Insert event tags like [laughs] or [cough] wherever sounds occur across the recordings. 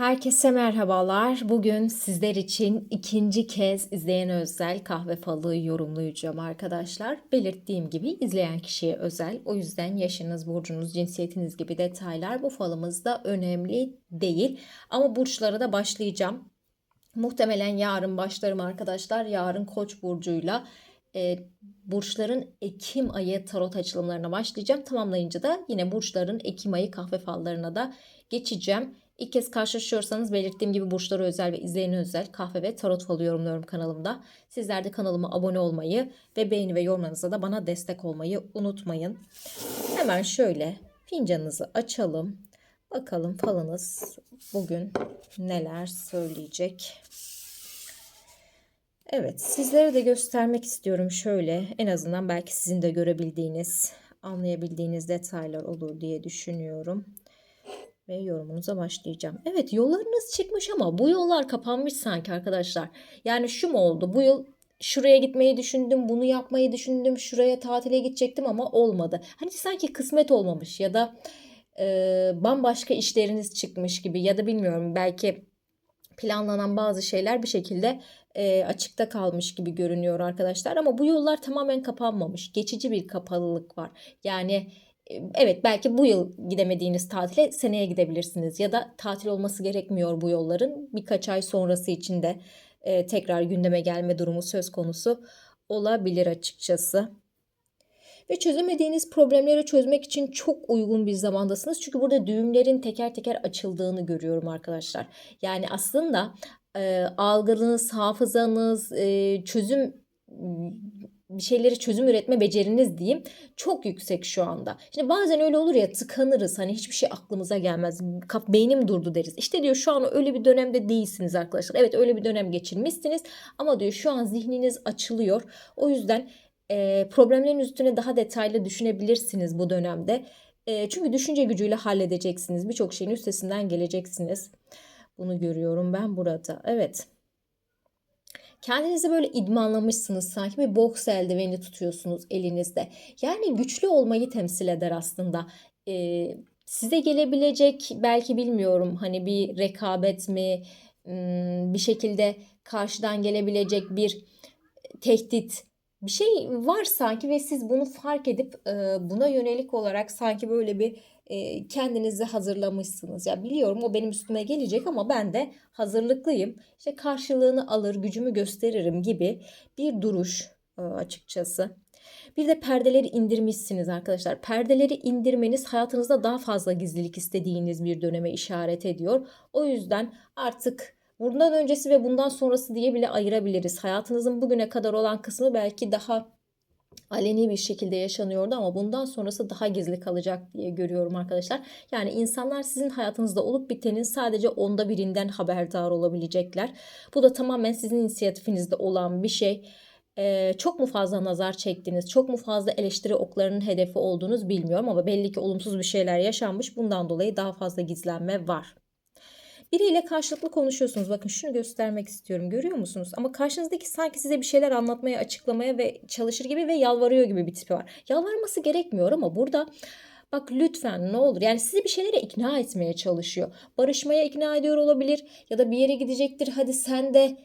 Herkese merhabalar. Bugün sizler için ikinci kez izleyen özel kahve falı yorumlayacağım arkadaşlar. Belirttiğim gibi izleyen kişiye özel. O yüzden yaşınız, burcunuz, cinsiyetiniz gibi detaylar bu falımızda önemli değil. Ama burçlara da başlayacağım. Muhtemelen yarın başlarım arkadaşlar. Yarın Koç burcuyla e, burçların Ekim ayı tarot açılımlarına başlayacağım. Tamamlayınca da yine burçların Ekim ayı kahve fallarına da geçeceğim. İlk kez karşılaşıyorsanız belirttiğim gibi burçlara özel ve izleyene özel kahve ve tarot falı yorumluyorum kanalımda. Sizler de kanalıma abone olmayı ve beğeni ve yorumlarınızla da bana destek olmayı unutmayın. Hemen şöyle fincanınızı açalım. Bakalım falınız bugün neler söyleyecek. Evet sizlere de göstermek istiyorum şöyle en azından belki sizin de görebildiğiniz anlayabildiğiniz detaylar olur diye düşünüyorum ve yorumunuza başlayacağım. Evet yollarınız çıkmış ama bu yollar kapanmış sanki arkadaşlar. Yani şu mu oldu? Bu yıl şuraya gitmeyi düşündüm, bunu yapmayı düşündüm, şuraya tatile gidecektim ama olmadı. Hani sanki kısmet olmamış ya da e, bambaşka işleriniz çıkmış gibi ya da bilmiyorum belki planlanan bazı şeyler bir şekilde e, açıkta kalmış gibi görünüyor arkadaşlar. Ama bu yollar tamamen kapanmamış. Geçici bir kapalılık var. Yani evet belki bu yıl gidemediğiniz tatile seneye gidebilirsiniz ya da tatil olması gerekmiyor bu yolların birkaç ay sonrası için de e, tekrar gündeme gelme durumu söz konusu olabilir açıkçası. Ve çözemediğiniz problemleri çözmek için çok uygun bir zamandasınız. Çünkü burada düğümlerin teker teker açıldığını görüyorum arkadaşlar. Yani aslında e, algınız, hafızanız, e, çözüm bir şeyleri çözüm üretme beceriniz diyeyim çok yüksek şu anda. Şimdi bazen öyle olur ya tıkanırız hani hiçbir şey aklımıza gelmez. Beynim durdu deriz. İşte diyor şu an öyle bir dönemde değilsiniz arkadaşlar. Evet öyle bir dönem geçirmişsiniz ama diyor şu an zihniniz açılıyor. O yüzden e, problemlerin üstüne daha detaylı düşünebilirsiniz bu dönemde. E, çünkü düşünce gücüyle halledeceksiniz. Birçok şeyin üstesinden geleceksiniz. Bunu görüyorum ben burada. Evet. Kendinizi böyle idmanlamışsınız sanki bir boks eldiveni tutuyorsunuz elinizde. Yani güçlü olmayı temsil eder aslında. Ee, size gelebilecek belki bilmiyorum hani bir rekabet mi bir şekilde karşıdan gelebilecek bir tehdit bir şey var sanki ve siz bunu fark edip buna yönelik olarak sanki böyle bir e, kendinizi hazırlamışsınız. Ya biliyorum o benim üstüme gelecek ama ben de hazırlıklıyım. İşte karşılığını alır, gücümü gösteririm gibi bir duruş açıkçası. Bir de perdeleri indirmişsiniz arkadaşlar. Perdeleri indirmeniz hayatınızda daha fazla gizlilik istediğiniz bir döneme işaret ediyor. O yüzden artık bundan öncesi ve bundan sonrası diye bile ayırabiliriz. Hayatınızın bugüne kadar olan kısmı belki daha aleni bir şekilde yaşanıyordu ama bundan sonrası daha gizli kalacak diye görüyorum arkadaşlar. Yani insanlar sizin hayatınızda olup bitenin sadece onda birinden haberdar olabilecekler. Bu da tamamen sizin inisiyatifinizde olan bir şey. Ee, çok mu fazla nazar çektiniz, çok mu fazla eleştiri oklarının hedefi olduğunuz bilmiyorum ama belli ki olumsuz bir şeyler yaşanmış. Bundan dolayı daha fazla gizlenme var. Biriyle karşılıklı konuşuyorsunuz. Bakın şunu göstermek istiyorum. Görüyor musunuz? Ama karşınızdaki sanki size bir şeyler anlatmaya, açıklamaya ve çalışır gibi ve yalvarıyor gibi bir tipi var. Yalvarması gerekmiyor ama burada Bak lütfen ne olur. Yani sizi bir şeylere ikna etmeye çalışıyor. Barışmaya ikna ediyor olabilir ya da bir yere gidecektir. Hadi sen de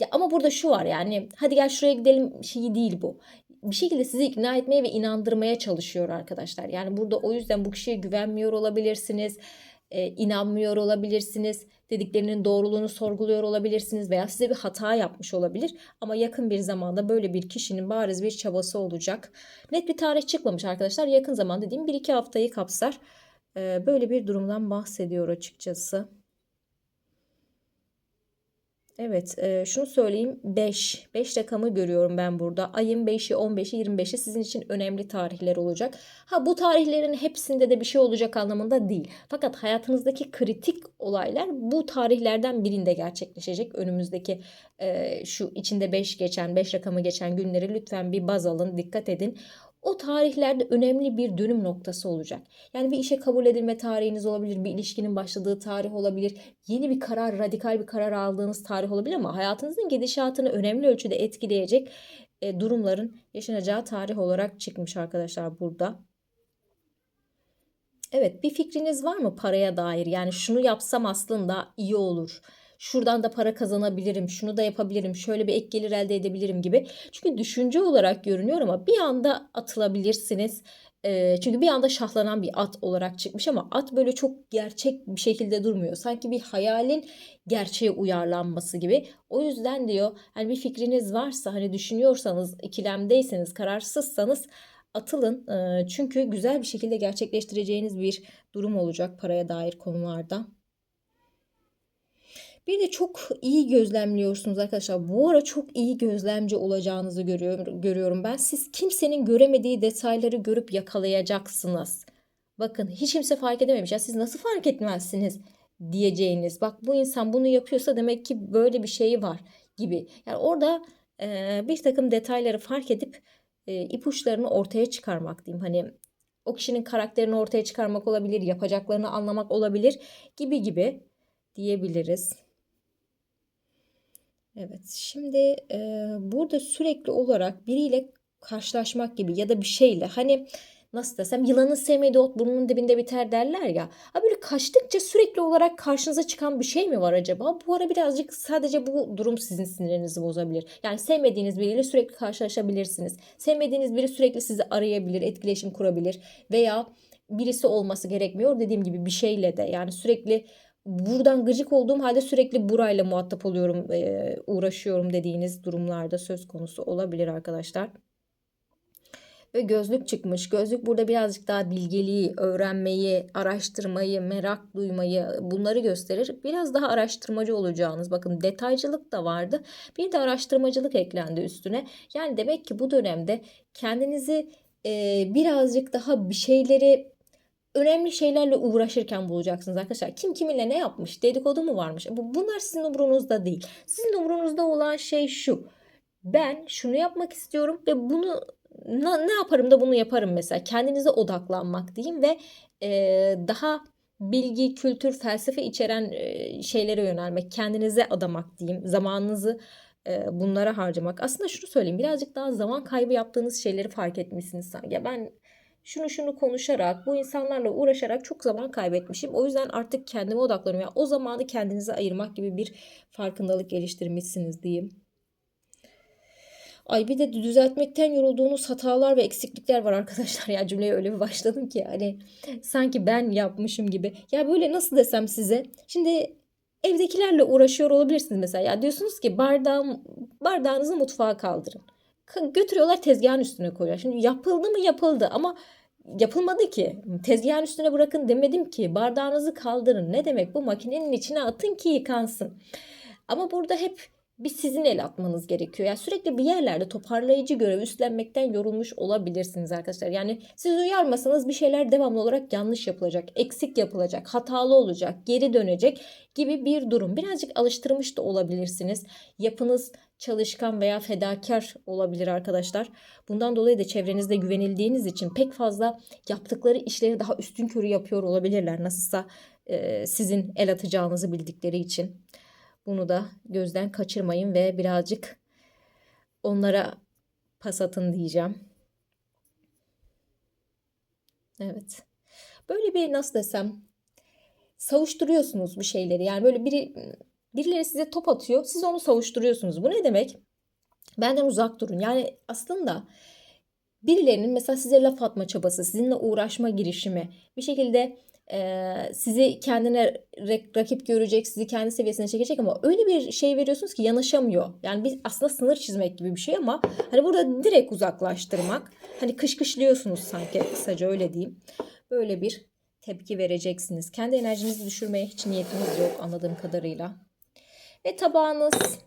ya ama burada şu var yani hadi gel şuraya gidelim şeyi değil bu. Bir şekilde sizi ikna etmeye ve inandırmaya çalışıyor arkadaşlar. Yani burada o yüzden bu kişiye güvenmiyor olabilirsiniz e, inanmıyor olabilirsiniz. Dediklerinin doğruluğunu sorguluyor olabilirsiniz veya size bir hata yapmış olabilir. Ama yakın bir zamanda böyle bir kişinin bariz bir çabası olacak. Net bir tarih çıkmamış arkadaşlar. Yakın zaman dediğim 1-2 haftayı kapsar. E, böyle bir durumdan bahsediyor açıkçası. Evet e, şunu söyleyeyim 5. 5 rakamı görüyorum ben burada. Ayın 5'i 15'i 25'i sizin için önemli tarihler olacak. Ha bu tarihlerin hepsinde de bir şey olacak anlamında değil. Fakat hayatınızdaki kritik olaylar bu tarihlerden birinde gerçekleşecek. Önümüzdeki e, şu içinde 5 geçen 5 rakamı geçen günleri lütfen bir baz alın dikkat edin o tarihlerde önemli bir dönüm noktası olacak. Yani bir işe kabul edilme tarihiniz olabilir, bir ilişkinin başladığı tarih olabilir, yeni bir karar, radikal bir karar aldığınız tarih olabilir ama hayatınızın gidişatını önemli ölçüde etkileyecek e, durumların yaşanacağı tarih olarak çıkmış arkadaşlar burada. Evet, bir fikriniz var mı paraya dair? Yani şunu yapsam aslında iyi olur. Şuradan da para kazanabilirim, şunu da yapabilirim, şöyle bir ek gelir elde edebilirim gibi. Çünkü düşünce olarak görünüyor ama bir anda atılabilirsiniz. Eee, çünkü bir anda şahlanan bir at olarak çıkmış ama at böyle çok gerçek bir şekilde durmuyor. Sanki bir hayalin gerçeğe uyarlanması gibi. O yüzden diyor hani bir fikriniz varsa hani düşünüyorsanız, ikilemdeyseniz, kararsızsanız atılın. Eee, çünkü güzel bir şekilde gerçekleştireceğiniz bir durum olacak paraya dair konularda. Bir de çok iyi gözlemliyorsunuz arkadaşlar. Bu ara çok iyi gözlemci olacağınızı görüyorum, görüyorum ben. Siz kimsenin göremediği detayları görüp yakalayacaksınız. Bakın hiç kimse fark edememiş. Ya siz nasıl fark etmezsiniz diyeceğiniz. Bak bu insan bunu yapıyorsa demek ki böyle bir şeyi var gibi. Yani orada e, bir takım detayları fark edip e, ipuçlarını ortaya çıkarmak diyeyim. Hani o kişinin karakterini ortaya çıkarmak olabilir, yapacaklarını anlamak olabilir gibi gibi diyebiliriz. Evet, şimdi e, burada sürekli olarak biriyle karşılaşmak gibi ya da bir şeyle hani nasıl desem yılanın sevmediği ot burnunun dibinde biter derler ya. Ha böyle kaçtıkça sürekli olarak karşınıza çıkan bir şey mi var acaba? Bu ara birazcık sadece bu durum sizin sinirlerinizi bozabilir. Yani sevmediğiniz biriyle sürekli karşılaşabilirsiniz. Sevmediğiniz biri sürekli sizi arayabilir, etkileşim kurabilir veya birisi olması gerekmiyor dediğim gibi bir şeyle de yani sürekli buradan gıcık olduğum halde sürekli burayla muhatap oluyorum, uğraşıyorum dediğiniz durumlarda söz konusu olabilir arkadaşlar. Ve gözlük çıkmış. Gözlük burada birazcık daha bilgeliği, öğrenmeyi, araştırmayı, merak duymayı bunları gösterir. Biraz daha araştırmacı olacağınız. Bakın detaycılık da vardı. Bir de araştırmacılık eklendi üstüne. Yani demek ki bu dönemde kendinizi e, birazcık daha bir şeyleri önemli şeylerle uğraşırken bulacaksınız arkadaşlar. Kim kiminle ne yapmış, dedikodu mu varmış? Bu, bunlar sizin umurunuzda değil. Sizin umurunuzda olan şey şu. Ben şunu yapmak istiyorum ve bunu ne yaparım da bunu yaparım mesela. Kendinize odaklanmak diyeyim ve e, daha bilgi, kültür, felsefe içeren e, şeylere yönelmek, kendinize adamak diyeyim. Zamanınızı e, bunlara harcamak. Aslında şunu söyleyeyim. Birazcık daha zaman kaybı yaptığınız şeyleri fark etmişsiniz sanki. Ya ben şunu şunu konuşarak, bu insanlarla uğraşarak çok zaman kaybetmişim. O yüzden artık kendime odaklanıyorum. Yani o zamanı kendinize ayırmak gibi bir farkındalık geliştirmişsiniz diyeyim. Ay bir de düzeltmekten yorulduğunuz hatalar ve eksiklikler var arkadaşlar. [laughs] Ya cümleye öyle bir başladım ki hani sanki ben yapmışım gibi. Ya böyle nasıl desem size. Şimdi evdekilerle uğraşıyor olabilirsiniz mesela. Ya diyorsunuz ki bardağım, bardağınızı mutfağa kaldırın. Götürüyorlar tezgahın üstüne koyuyor. Şimdi yapıldı mı yapıldı ama yapılmadı ki. Tezgahın üstüne bırakın demedim ki. Bardağınızı kaldırın. Ne demek bu? Makinenin içine atın ki yıkansın. Ama burada hep bir sizin el atmanız gerekiyor. Yani sürekli bir yerlerde toparlayıcı görev üstlenmekten yorulmuş olabilirsiniz arkadaşlar. Yani siz uyarmasanız bir şeyler devamlı olarak yanlış yapılacak, eksik yapılacak, hatalı olacak, geri dönecek gibi bir durum. Birazcık alıştırmış da olabilirsiniz. Yapınız çalışkan veya fedakar olabilir arkadaşlar. Bundan dolayı da çevrenizde güvenildiğiniz için pek fazla yaptıkları işleri daha üstün körü yapıyor olabilirler. Nasılsa e, sizin el atacağınızı bildikleri için. Bunu da gözden kaçırmayın ve birazcık onlara pas atın diyeceğim. Evet. Böyle bir nasıl desem savuşturuyorsunuz bir şeyleri. Yani böyle biri birileri size top atıyor. Siz onu savuşturuyorsunuz. Bu ne demek? Benden uzak durun. Yani aslında birilerinin mesela size laf atma çabası, sizinle uğraşma girişimi, bir şekilde e, sizi kendine rakip görecek, sizi kendi seviyesine çekecek ama öyle bir şey veriyorsunuz ki yanaşamıyor. Yani biz aslında sınır çizmek gibi bir şey ama hani burada direkt uzaklaştırmak. Hani kışkışlıyorsunuz sanki kısaca öyle diyeyim. Böyle bir tepki vereceksiniz. Kendi enerjinizi düşürmeye hiç niyetiniz yok anladığım kadarıyla. Ve tabağınız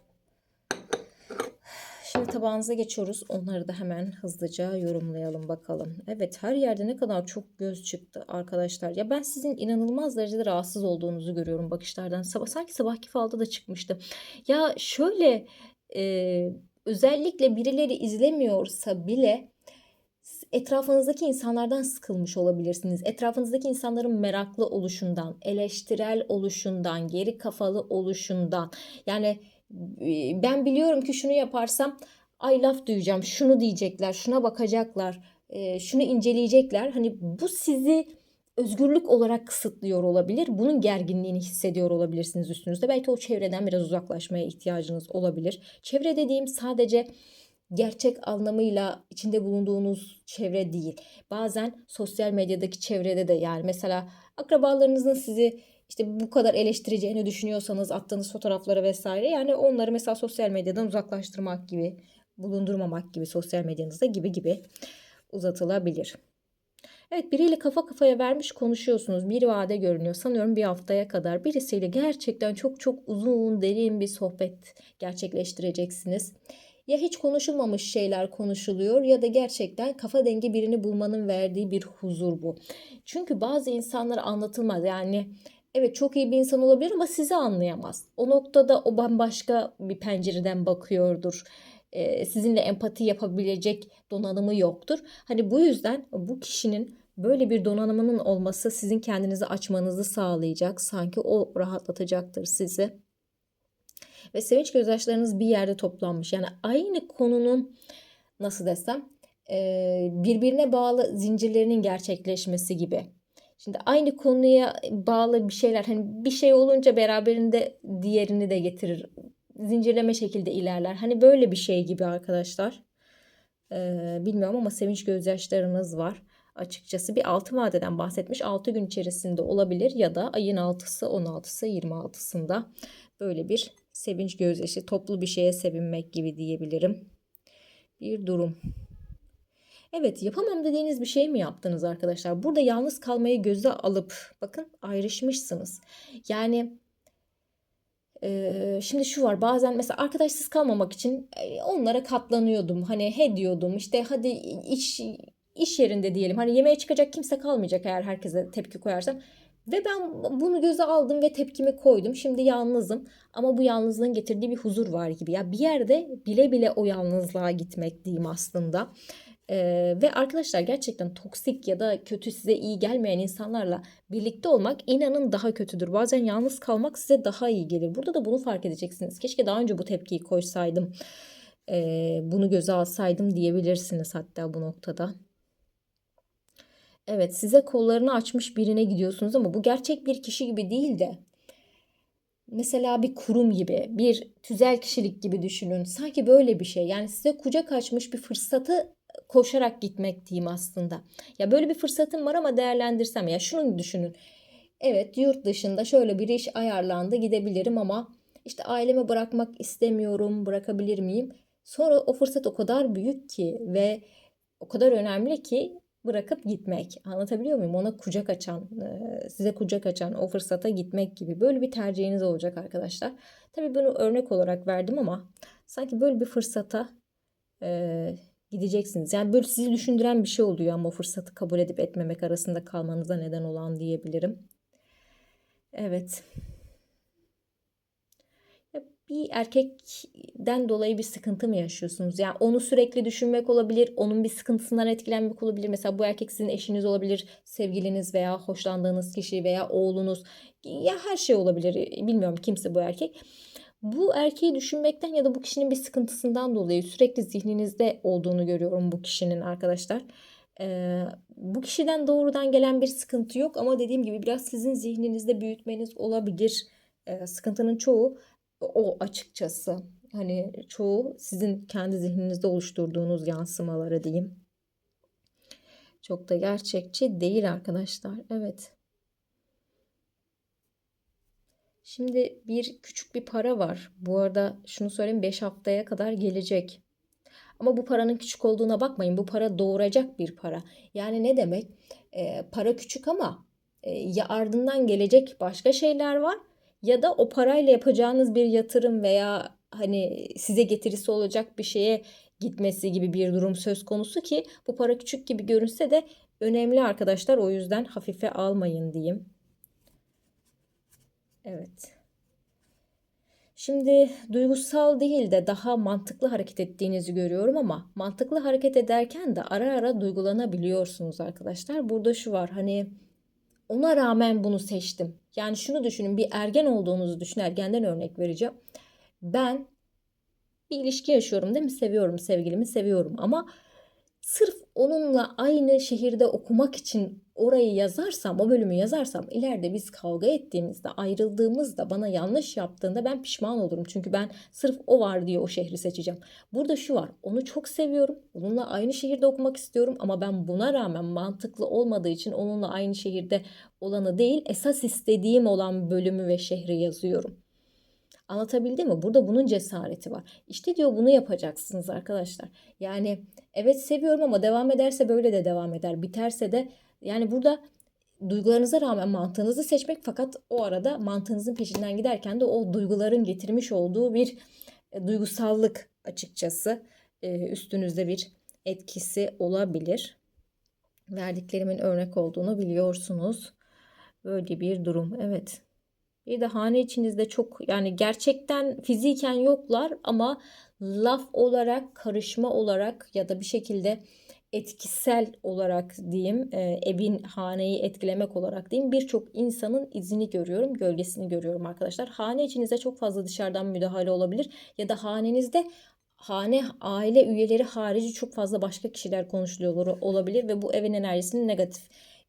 Şimdi tabağınıza geçiyoruz. Onları da hemen hızlıca yorumlayalım bakalım. Evet her yerde ne kadar çok göz çıktı arkadaşlar. Ya ben sizin inanılmaz derecede rahatsız olduğunuzu görüyorum bakışlardan. Sabah, sanki sabahki falda da çıkmıştı. Ya şöyle e, özellikle birileri izlemiyorsa bile etrafınızdaki insanlardan sıkılmış olabilirsiniz. Etrafınızdaki insanların meraklı oluşundan, eleştirel oluşundan, geri kafalı oluşundan. Yani ben biliyorum ki şunu yaparsam ay laf duyacağım, şunu diyecekler, şuna bakacaklar, şunu inceleyecekler. Hani bu sizi özgürlük olarak kısıtlıyor olabilir. Bunun gerginliğini hissediyor olabilirsiniz üstünüzde. Belki o çevreden biraz uzaklaşmaya ihtiyacınız olabilir. Çevre dediğim sadece gerçek anlamıyla içinde bulunduğunuz çevre değil. Bazen sosyal medyadaki çevrede de yani mesela akrabalarınızın sizi işte bu kadar eleştireceğini düşünüyorsanız attığınız fotoğrafları vesaire yani onları mesela sosyal medyadan uzaklaştırmak gibi bulundurmamak gibi sosyal medyanızda gibi gibi uzatılabilir. Evet biriyle kafa kafaya vermiş konuşuyorsunuz. Bir vade görünüyor. Sanıyorum bir haftaya kadar birisiyle gerçekten çok çok uzun derin bir sohbet gerçekleştireceksiniz. Ya hiç konuşulmamış şeyler konuşuluyor ya da gerçekten kafa dengi birini bulmanın verdiği bir huzur bu. Çünkü bazı insanlara anlatılmaz. Yani evet çok iyi bir insan olabilir ama sizi anlayamaz. O noktada o bambaşka bir pencereden bakıyordur sizinle empati yapabilecek donanımı yoktur. Hani bu yüzden bu kişinin böyle bir donanımının olması sizin kendinizi açmanızı sağlayacak. Sanki o rahatlatacaktır sizi. Ve sevinç gözyaşlarınız bir yerde toplanmış. Yani aynı konunun nasıl desem e, birbirine bağlı zincirlerinin gerçekleşmesi gibi. Şimdi aynı konuya bağlı bir şeyler hani bir şey olunca beraberinde diğerini de getirir zincirleme şekilde ilerler. Hani böyle bir şey gibi arkadaşlar. Ee, bilmiyorum ama sevinç gözyaşlarınız var. Açıkçası bir 6 vadeden bahsetmiş. 6 gün içerisinde olabilir ya da ayın 6'sı, 16'sı, 26'sında böyle bir sevinç gözyaşı, toplu bir şeye sevinmek gibi diyebilirim. Bir durum. Evet yapamam dediğiniz bir şey mi yaptınız arkadaşlar? Burada yalnız kalmayı göze alıp bakın ayrışmışsınız. Yani şimdi şu var bazen mesela arkadaşsız kalmamak için onlara katlanıyordum. Hani he diyordum işte hadi iş iş yerinde diyelim. Hani yemeğe çıkacak kimse kalmayacak eğer herkese tepki koyarsam. Ve ben bunu göze aldım ve tepkimi koydum. Şimdi yalnızım ama bu yalnızlığın getirdiği bir huzur var gibi. Ya bir yerde bile bile o yalnızlığa gitmek diyeyim aslında. Ee, ve arkadaşlar gerçekten toksik ya da kötü size iyi gelmeyen insanlarla birlikte olmak inanın daha kötüdür. Bazen yalnız kalmak size daha iyi gelir. Burada da bunu fark edeceksiniz. Keşke daha önce bu tepkiyi koysaydım. E, bunu göze alsaydım diyebilirsiniz hatta bu noktada. Evet size kollarını açmış birine gidiyorsunuz ama bu gerçek bir kişi gibi değil de mesela bir kurum gibi, bir tüzel kişilik gibi düşünün. Sanki böyle bir şey. Yani size kucak açmış bir fırsatı koşarak gitmek diyeyim aslında. Ya böyle bir fırsatım var ama değerlendirsem ya şunu düşünün. Evet yurt dışında şöyle bir iş ayarlandı gidebilirim ama işte aileme bırakmak istemiyorum bırakabilir miyim? Sonra o fırsat o kadar büyük ki ve o kadar önemli ki bırakıp gitmek. Anlatabiliyor muyum? Ona kucak açan, size kucak açan o fırsata gitmek gibi böyle bir tercihiniz olacak arkadaşlar. Tabii bunu örnek olarak verdim ama sanki böyle bir fırsata gideceksiniz. Yani böyle sizi düşündüren bir şey oluyor ama o fırsatı kabul edip etmemek arasında kalmanıza neden olan diyebilirim. Evet. Bir erkekten dolayı bir sıkıntı mı yaşıyorsunuz? Yani onu sürekli düşünmek olabilir, onun bir sıkıntısından etkilenmek olabilir. Mesela bu erkek sizin eşiniz olabilir, sevgiliniz veya hoşlandığınız kişi veya oğlunuz. Ya her şey olabilir. Bilmiyorum kimse bu erkek bu erkeği düşünmekten ya da bu kişinin bir sıkıntısından dolayı sürekli zihninizde olduğunu görüyorum bu kişinin arkadaşlar. Ee, bu kişiden doğrudan gelen bir sıkıntı yok ama dediğim gibi biraz sizin zihninizde büyütmeniz olabilir. Ee, sıkıntının çoğu o açıkçası. Hani çoğu sizin kendi zihninizde oluşturduğunuz yansımaları diyeyim. Çok da gerçekçi değil arkadaşlar. Evet. Şimdi bir küçük bir para var. Bu arada şunu söyleyeyim 5 haftaya kadar gelecek. Ama bu paranın küçük olduğuna bakmayın. Bu para doğuracak bir para. Yani ne demek? E, para küçük ama e, ya ardından gelecek başka şeyler var ya da o parayla yapacağınız bir yatırım veya hani size getirisi olacak bir şeye gitmesi gibi bir durum söz konusu ki bu para küçük gibi görünse de önemli arkadaşlar. O yüzden hafife almayın diyeyim. Evet. Şimdi duygusal değil de daha mantıklı hareket ettiğinizi görüyorum ama mantıklı hareket ederken de ara ara duygulanabiliyorsunuz arkadaşlar. Burada şu var hani ona rağmen bunu seçtim. Yani şunu düşünün bir ergen olduğunuzu düşün ergenden örnek vereceğim. Ben bir ilişki yaşıyorum değil mi? Seviyorum sevgilimi seviyorum ama sırf onunla aynı şehirde okumak için orayı yazarsam, o bölümü yazarsam ileride biz kavga ettiğimizde, ayrıldığımızda, bana yanlış yaptığında ben pişman olurum. Çünkü ben sırf o var diye o şehri seçeceğim. Burada şu var. Onu çok seviyorum. Onunla aynı şehirde okumak istiyorum ama ben buna rağmen mantıklı olmadığı için onunla aynı şehirde olanı değil, esas istediğim olan bölümü ve şehri yazıyorum. Anlatabildim mi? Burada bunun cesareti var. İşte diyor bunu yapacaksınız arkadaşlar. Yani evet seviyorum ama devam ederse böyle de devam eder. Biterse de yani burada duygularınıza rağmen mantığınızı seçmek fakat o arada mantığınızın peşinden giderken de o duyguların getirmiş olduğu bir e, duygusallık açıkçası e, üstünüzde bir etkisi olabilir. Verdiklerimin örnek olduğunu biliyorsunuz. Böyle bir durum. Evet. Bir de hane içinizde çok yani gerçekten fiziken yoklar ama laf olarak, karışma olarak ya da bir şekilde etkisel olarak diyeyim, e, evin haneyi etkilemek olarak diyeyim birçok insanın izini görüyorum, gölgesini görüyorum arkadaşlar. Hane içinizde çok fazla dışarıdan müdahale olabilir ya da hanenizde hane aile üyeleri harici çok fazla başka kişiler konuşuluyor olabilir ve bu evin enerjisini negatif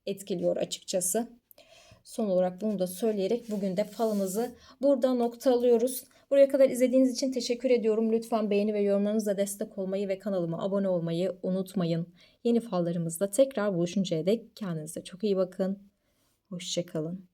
etkiliyor açıkçası. Son olarak bunu da söyleyerek bugün de falınızı burada nokta alıyoruz. Buraya kadar izlediğiniz için teşekkür ediyorum. Lütfen beğeni ve yorumlarınızla destek olmayı ve kanalıma abone olmayı unutmayın. Yeni fallarımızda tekrar buluşuncaya dek kendinize çok iyi bakın. Hoşçakalın.